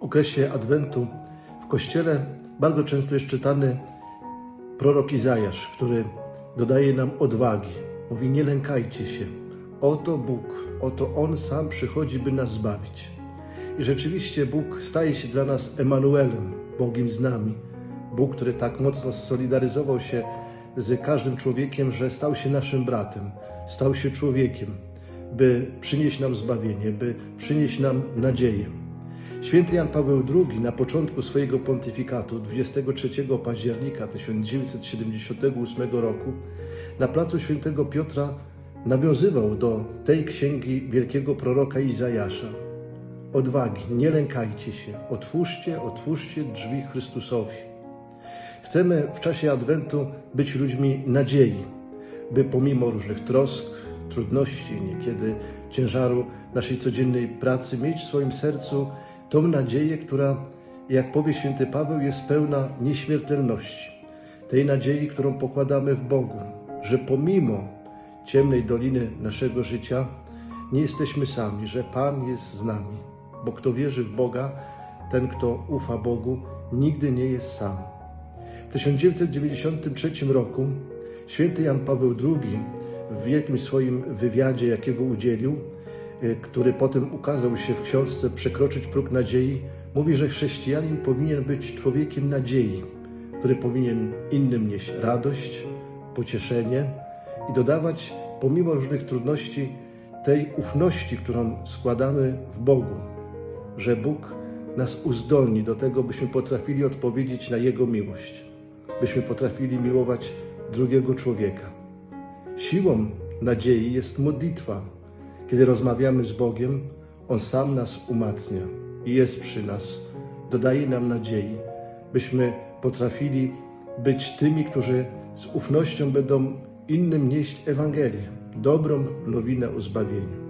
okresie Adwentu w Kościele bardzo często jest czytany prorok Izajasz, który dodaje nam odwagi. Mówi, nie lękajcie się. Oto Bóg, oto On sam przychodzi, by nas zbawić. I rzeczywiście Bóg staje się dla nas Emanuelem, Bogiem z nami. Bóg, który tak mocno solidaryzował się z każdym człowiekiem, że stał się naszym bratem, stał się człowiekiem, by przynieść nam zbawienie, by przynieść nam nadzieję. Święty Jan Paweł II na początku swojego pontyfikatu 23 października 1978 roku na placu Świętego Piotra nawiązywał do tej księgi wielkiego proroka Izajasza. Odwagi, nie lękajcie się, otwórzcie, otwórzcie drzwi Chrystusowi. Chcemy w czasie Adwentu być ludźmi nadziei, by pomimo różnych trosk, trudności, niekiedy ciężaru naszej codziennej pracy, mieć w swoim sercu tą nadzieję, która, jak powie święty Paweł, jest pełna nieśmiertelności. Tej nadziei, którą pokładamy w Bogu, że pomimo ciemnej doliny naszego życia nie jesteśmy sami, że Pan jest z nami. Bo kto wierzy w Boga, ten, kto ufa Bogu, nigdy nie jest sam. W 1993 roku święty Jan Paweł II w wielkim swoim wywiadzie, jakiego udzielił, który potem ukazał się w książce Przekroczyć próg nadziei, mówi, że chrześcijanin powinien być człowiekiem nadziei, który powinien innym nieść radość, pocieszenie i dodawać, pomimo różnych trudności, tej ufności, którą składamy w Bogu, że Bóg nas uzdolni do tego, byśmy potrafili odpowiedzieć na Jego miłość, byśmy potrafili miłować drugiego człowieka. Siłą nadziei jest modlitwa. Kiedy rozmawiamy z Bogiem, On sam nas umacnia i jest przy nas, dodaje nam nadziei, byśmy potrafili być tymi, którzy z ufnością będą innym nieść Ewangelię, dobrą nowinę o zbawieniu.